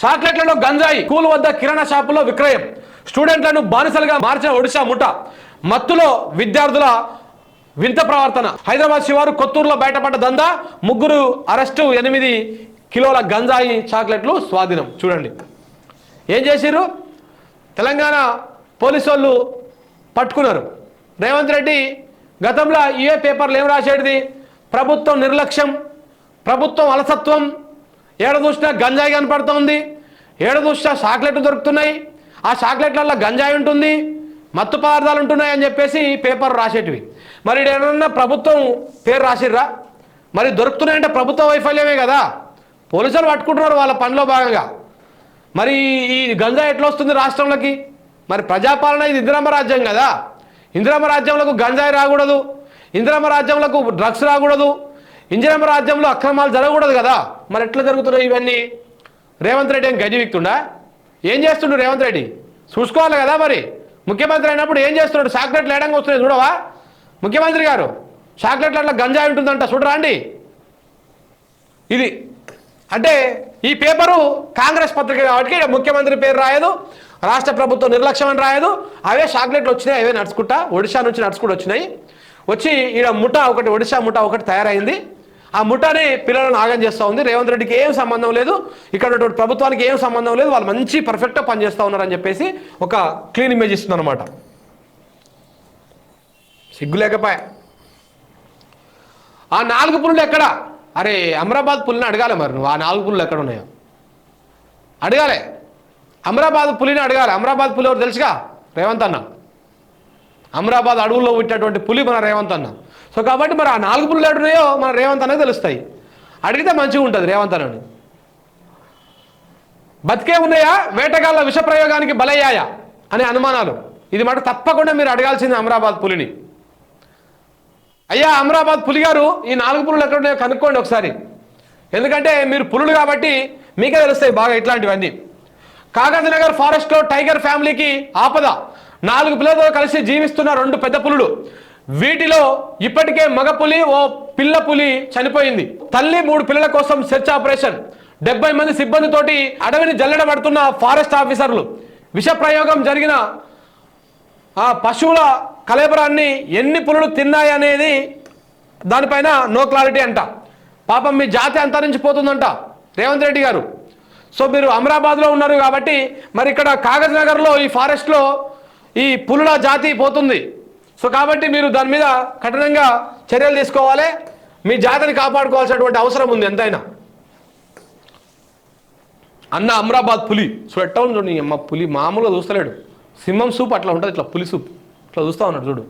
చాక్లెట్లలో గంజాయి స్కూల్ వద్ద కిరాణా షాపులో విక్రయం. స్టూడెంట్లను బానిసలుగా మార్చిన ఒడిశా ముఠ. మత్తులో విద్యార్థుల వింత ప్రవర్తన. హైదరాబాద్ శివారు కొత్తూరులో బయటపడ్డ దందా. ముగ్గురు అరెస్టు ఎనిమిది కిలోల గంజాయి చాక్లెట్లు స్వాధీనం. చూడండి. ఏం చేసిర్రు? తెలంగాణ పోలీసు వాళ్ళు పట్టుకున్నారు. రేవంత్ రెడ్డి గతంలో ఏ పేపర్లు ఏం రాసేటిది? ప్రభుత్వం నిర్లక్ష్యం ప్రభుత్వం అలసత్వం ఏడ చూసినా గంజాయి కనపడుతోంది. ఏడ చూసినా చాక్లెట్లు దొరుకుతున్నాయి. ఆ చాక్లెట్లలో గంజాయి ఉంటుంది మత్తు పదార్థాలు ఉంటున్నాయి అని చెప్పేసి పేపర్ రాసేటివి. మరి ఏమన్నా ప్రభుత్వం పేరు రాసిర్రా? మరి దొరుకుతున్నాయంటే ప్రభుత్వ వైఫల్యమే కదా. పోలీసులు పట్టుకుంటున్నారు వాళ్ళ పనిలో భాగంగా. మరి ఈ గంజా ఎట్లా వస్తుంది రాష్ట్రంలోకి? మరి ప్రజాపాలన ఇది ఇందిరమ్మ రాజ్యం కదా. ఇందిరమ్మ రాజ్యంలో గంజాయి రాకూడదు. ఇందిరమ్మ రాజ్యంలో డ్రగ్స్ రాకూడదు. ఇంజనమ్మ రాజ్యంలో అక్రమాలు జరగకూడదు కదా. మరి ఎట్లా జరుగుతున్నాయి ఇవన్నీ? రేవంత్ రెడ్డి ఏం గది ఏం చేస్తుండు రేవంత్ రెడ్డి? చూసుకోవాలి కదా మరి. ముఖ్యమంత్రి అయినప్పుడు ఏం చేస్తున్నాడు? చాక్లెట్లు వేయడానికి వస్తున్నాయి చూడవా? ముఖ్యమంత్రి గారు చాక్లెట్లు అట్లా గంజాయి ఉంటుందంట చూడరా అండి. ఇది. అంటే ఈ పేపరు కాంగ్రెస్ పత్రిక కాబట్టి ఈడ ముఖ్యమంత్రి పేరు రాయదు రాష్ట్ర ప్రభుత్వం నిర్లక్ష్యం అని రాయదు. అవే చాక్లెట్లు వచ్చినాయి అవే నడుచుకుంటా. ఒడిశా నుంచి నడుచుకుంటూ వచ్చినాయి. వచ్చి ఈడ ముఠా ఒకటి ఒడిశా ముఠా ఒకటి తయారైంది. ఆ ముఠాని పిల్లలను ఆగం చేస్తూ ఉంది. రేవంత్ రెడ్డికి ఏం సంబంధం లేదు. ఇక్కడ ఉన్నటువంటి ప్రభుత్వానికి ఏం సంబంధం లేదు. వాళ్ళు మంచి పర్ఫెక్ట్గా పనిచేస్తూ ఉన్నారని చెప్పేసి ఒక క్లీన్ ఇమేజ్ ఇస్తుంది అనమాట సిగ్గు ఆ నాలుగు పుల్లు ఎక్కడ? అరే అమరాబాద్ పులిని అడగాలి మరి నువ్వు. ఆ నాలుగు పుల్లు ఎక్కడ ఉన్నాయో? అడగాలి. అమరాబాద్ పులిని అడగాలి. అమరాబాద్ పులి ఎవరు తెలుసుగా? రేవంత్ అన్న. అమరాబాద్ అడవుల్లో పుట్టినటువంటి పులి మన రేవంత్ అన్న. సో కాబట్టి మరి ఆ నాలుగు పులులు ఎడున్నాయో మన రేవంత్ అనేది తెలుస్తాయి. అడిగితే మంచిగా ఉంటుంది రేవంత్ అన్నని. బతికే ఉన్నాయా? వేటగాళ్ళ విష ప్రయోగానికి బలయ్యాయా? అనే అనుమానాలు. ఇది మాట తప్పకుండా మీరు అడగాల్సింది అమరాబాద్ పులిని. అయ్యా అమరాబాద్ పులి గారు ఈ నాలుగు పులులు ఎక్కడ ఉన్నాయో కనుక్కోండి ఒకసారి. ఎందుకంటే మీరు పులులు కాబట్టి మీకే తెలుస్తాయి బాగా ఇట్లాంటివన్నీ. కాగజ్ నగర్ ఫారెస్ట్లో టైగర్ ఫ్యామిలీకి ఆపద. నాలుగు పిల్లలతో కలిసి జీవిస్తున్న రెండు పెద్ద పులులు. వీటిలో ఇప్పటికే మగ పులి ఓ పిల్ల పులి చనిపోయింది. తల్లి మూడు పిల్లల కోసం సెర్చ్ ఆపరేషన్. డెబ్బై మంది సిబ్బందితోటి అడవిని జల్లెడబడుతున్న ఫారెస్ట్ ఆఫీసర్లు. విష ప్రయోగం జరిగిన ఆ పశువుల కలేబరాన్ని ఎన్ని పులులు తిన్నాయి అనేది దానిపైన నో క్లారిటీ అంట. పాపం మీ జాతి అంతరించిపోతుందంట రేవంత్ రెడ్డి గారు. సో మీరు అమరాబాద్లో ఉన్నారు కాబట్టి మరి ఇక్కడ కాగజ్ నగర్లో ఈ ఫారెస్ట్లో ఈ పులుల జాతి పోతుంది. సో కాబట్టి మీరు దాని మీద కఠినంగా చర్యలు తీసుకోవాలి. మీ జాతిని కాపాడుకోవాల్సినటువంటి అవసరం ఉంది ఎంతైనా. అన్న అమరాబాద్ పులి. సో ఎట్టా ఉంది చూడండి అమ్మ పులి. మామూలుగా చూస్తలేడు. సింహం సూప్ అట్లా ఉంటుంది ఇట్లా పులి సూప్. ఇట్లా చూస్తా ఉన్నాడు చూడు.